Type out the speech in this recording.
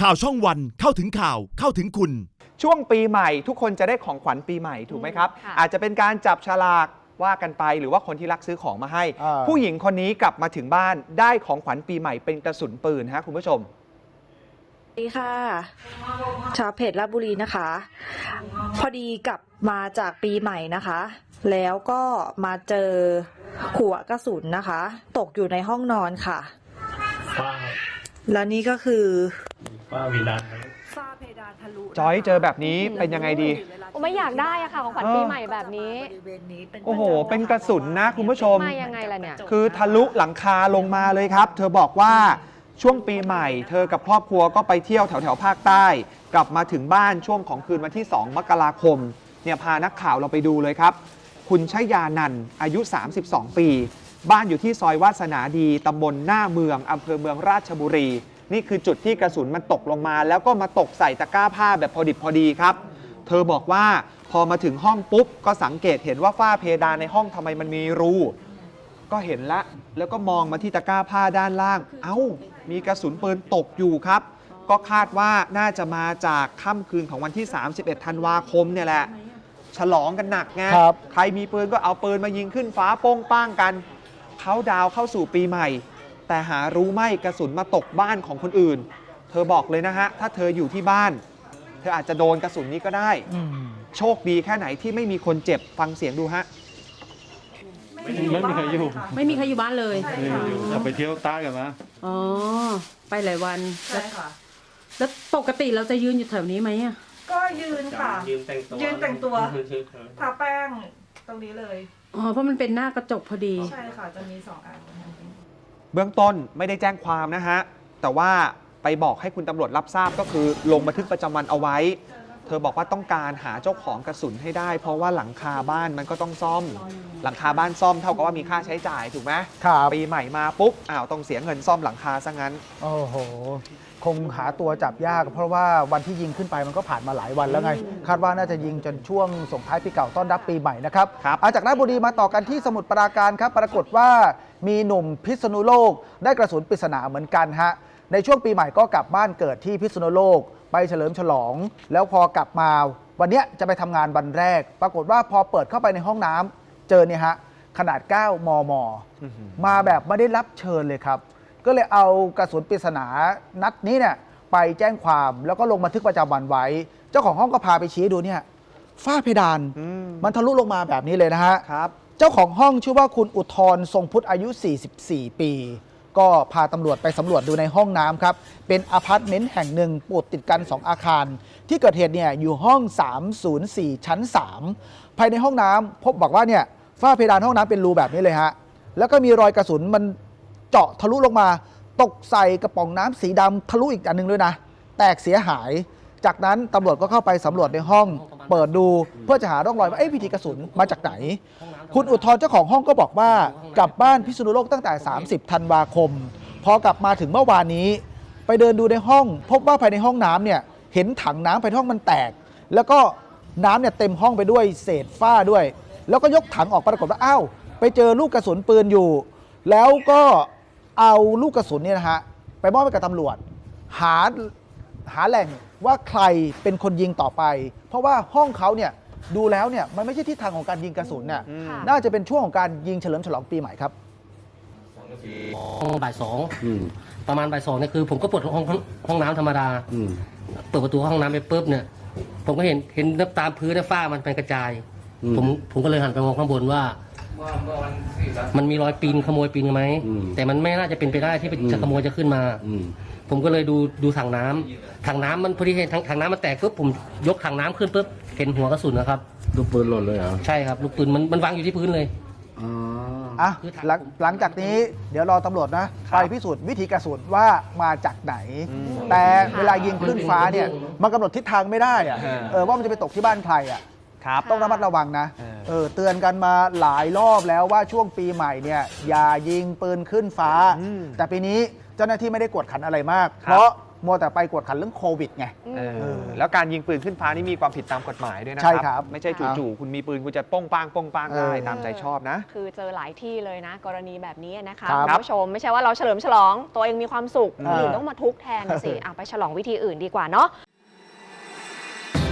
ข่าวช่องวันเข้าถึงข่าวเข้าถึงคุณ ช่วงปีใหม่ทุกคนจะได้ของขวัญปีใหม่ถูกไหมครับ ค่ะ อาจจะเป็นการจับฉลากว่ากันไปหรือว่าคนที่รักซื้อของมาให้ อ่า ผู้หญิงคนนี้กลับมาถึงบ้านได้ของขวัญปีใหม่เป็นกระสุนปืนฮะคุณผู้ชม สวัสดีค่ะ ชาวเพจลาดบุรีนะคะ พอดีกลับมาจากปีใหม่นะคะ แล้วก็มาเจอหัวกระสุนนะคะ ตกอยู่ในห้องนอนค่ะฝ้า แล้วนี่ก็คือฝ้าวีดานครับฝ้าเพดานทะลุจอยเจอแบบนี้เป็นยังไงดีไม่อยากได้อะค่ะของขวัญเออปีใหม่แบบนี้ บริเวณนี้เป็นโอ้โห เป็นกระสุนนะคุณผู้ชม มายังไงล่ะเนี่ย คือทะลุหลังคาลงมาเลยครับ เธอบอกว่าช่วงปีใหม่ เธอกับครอบครัวก็ไปเที่ยวแถวแถวๆภาคใต้ กลับมาถึงบ้านช่วงของคืนวันที่ 2 มกราคม เนี่ยพานักข่าวเราไปดูเลยครับ คุณชยานันท์อายุ 32 ปี บ้านอยู่ที่ซอยวาสนาดีตำบลหน้าเมืองอำเภอเมืองราชบุรี นี่คือจุดที่กระสุนมันตกลงมา แล้วก็มาตกใส่ตะกร้าผ้าแบบพอดิบพอดีครับ เธอบอกว่าพอมาถึงห้องปุ๊บ ก็สังเกตเห็นว่าฝ้าเพดานในห้องทำไมมันมีรู ก็เห็นละ แล้วก็มองมาที่ตะกร้าผ้าด้านล่าง เอ้า มีกระสุนปืนตกอยู่ครับ ก็คาดว่าน่าจะมาจากค่ำคืนของวันที่ 31 ธันวาคมเนี่ยแหละ ฉลองกันหนักไง ครับ ใครมีปืนก็เอาปืนมายิงขึ้นฟ้าโป้งป้างกัน เขาดาวน์เข้าสู่ปีใหม่ แต่หารู้ไหม่กระสุนมาตกบ้านของคนอื่น เธอบอกเลยนะฮะ ถ้าเธออยู่ที่บ้าน เธออาจจะโดนกระสุนนี้ก็ได้ อืมโชคดีแค่ไหนที่ไม่มีคนเจ็บฟังเสียงดูฮะ ไม่มีใครอยู่ไม่มีใครอยู่บ้านเลย ไม่มีใครอยู่เราไปเที่ยวใต้กันมาอ๋อ ไปหลายวันใช่ค่ะ แล้วปกติเราจะยืนอยู่แถวนี้ไหมอะก็ยืนค่ะ ยืนแต่งตัวยืนแต่งตัว ทาแป้งตรงนี้เลย อ๋อเพราะมันเป็นหน้ากระจกพอดี ใช่ค่ะ จะมีสองอันเบื้องต้นไม่ได้แจ้งความนะฮะ แต่ว่าไปบอกให้คุณตำรวจรับทราบก็คือลงบันทึกประจำวันเอาไว้ ธอบอกว่าต้องการหาเจ้าของกระสุนให้ได้ เพราะว่าหลังคาบ้านมันก็ต้องซ่อม หลังคาบ้านซ่อมเท่ากับว่ามีค่าใช้จ่ายถูกไหมครับปีใหม่มาปุ๊บอ้าวต้องเสียเงินซ่อมหลังคาซะงั้น โอ้โห คงหาตัวจับยาก เพราะว่าวันที่ยิงขึ้นไปมันก็ผ่านมาหลายวันแล้วไง คาดว่าน่าจะยิงจนช่วงส่งท้ายปีเก่าต้อนรับปีใหม่นะครับครับเอาจากราชบุรีมาต่อกันที่สมุทรปราการครับ ปรากฏว่ามีหนุ่มพิษณุโลก ได้กระสุนปริศนาเหมือนกันฮะ ในช่วงปีใหม่ก็กลับบ้านเกิดที่พิษณุโลก ไปเฉลิมฉลอง แล้วพอกลับมา วันเนี้ยจะไปทำงานวันแรก ปรากฏว่าพอเปิดเข้าไปในห้องน้ำเจอเนี่ยฮะขนาด 9 มม มาแบบไม่ได้รับเชิญเลยครับ ก็เลยเอากระสุนปริศนานัดนี้เนี่ยไปแจ้งความแล้วก็ลงบันทึกประจำวันไว้ เจ้าของห้องก็พาไปชี้ดูเนี่ยฝ้าเพดานอืมมันทะลุลงมาแบบนี้เลยนะฮะครับ เจ้าของห้องชื่อว่าคุณอุทธรทรงพุทธอายุ 44 ปี ก็พาตำรวจไปสำรวจดูในห้องน้ำครับ เป็นอพาร์ตเมนต์แห่งหนึ่งปลูกติดกัน 2 อาคาร ที่เกิดเหตุเนี่ยอยู่ห้อง 304 ชั้น 3 ภายในห้องน้ำพบบอกว่าเนี่ยฝ้าเพดานห้องน้ำเป็นรูแบบนี้เลยฮะ แล้วก็มีรอยกระสุนมันเจาะทะลุลงมา ตกใส่กระป๋องน้ำสีดำทะลุอีกอันหนึงด้วยนะ แตกเสียหาย จากนั้นตำรวจก็เข้าไปสำรวจในห้อง เปิดดูเพื่อจะหาร่องรอยว่าเอ๊ะวิธีกระสุนมาจากไหน คุณอุทธรเจ้าของห้องก็บอกว่ากลับบ้านพิษณุโลกตั้งแต่ 30 ธันวาคม พอกลับมาถึงเมื่อวานนี้ ไปเดินดูในห้อง พบว่าภายในห้องน้ำเนี่ยเห็นถังน้ำภายในห้องมันแตก แล้วก็น้ำเนี่ยเต็มห้องไปด้วยเศษฝ้าด้วย แล้วก็ยกถังออกปรากฏว่าอ้าวไปเจอลูกกระสุนปืนอยู่ แล้วก็เอาลูกกระสุนเนี่ยนะฮะไปมอบให้กับตำรวจ หา หาแหล่งว่าใครเป็นคนยิงต่อไป เพราะว่าห้องเขาเนี่ยดูแล้วเนี่ยมันไม่ใช่ทิศทางของการยิงกระสุนเนี่ยอืม ค่ะ น่าจะเป็นช่วงของการยิงเฉลิมฉลองปีใหม่ครับห้องบ่ายสองประมาณบ่ายสองเนี่ยคือผมก็เปิดห้องห้องห้องน้ำธรรมดาเปิดประตูห้องน้ำไปปุ๊บเนี่ย ผมก็เห็นเห็นน้ำตามพื้นน้ำฝ้ามันเป็นกระจาย ผมผมก็เลยหันไปมองข้างบนว่า มันมีรอยปีนขโมยปีนไหมแต่มันไม่น่าจะเป็นไปได้ที่จะขโมยจะขึ้นมาผมก็เลยดูดูถังน้ำถังน้ำมันพอดีเห็นถังถังน้ำมันแตกปุ๊บผมยกถังน้ำขึ้นปุ๊บเห็นหัวกระสุนนะครับลูกปืนหล่นเลยเหรอใช่ครับลูกปืนมันมันวางอยู่ที่พื้นเลยอ๋ออะคือถามหลังผมหลังจากนี้เดี๋ยวรอตำรวจนะครัไปบพิสูจน์วิธีกระสุนว่ามาจากไหนอืมแต่เวลายิงขึ้นฟ้าเนี่ยมันกำหนดทิศทางไม่ได้อะเออเออว่ามันจะไปตกที่บ้านใครอะครับต้องระมัดระวังนะ เออเออเตือนกันมาหลายรอบแล้วว่าช่วงปีใหม่เนี่ยอย่ายิงปืนขึ้นฟ้า อืม แต่ปีนี้เจ้าหน้าที่ไม่ได้กวดขันอะไรมากครับเพราะมัวแต่ไปกวดขันเรื่องโควิดไงอืมเออแล้วการยิงปืนขึ้นฟ้านี่มีความผิดตามกฎหมายด้วยนะใช่ครับไม่ใช่จู่ๆคุณมีปืนคุณจะโป้งป้างโป้งป้างได้เออตามใจชอบนะ คือเจอหลายที่เลยนะ กรณีแบบนี้นะคะครับคุณผู้ชมไม่ใช่ว่าเราเฉลิมฉลอง ตัวเองมีความสุขเออคนอื่นต้องมาทุกข์แทนนะสิอะไปฉลองวิธีอื่นดีกว่าเนาะ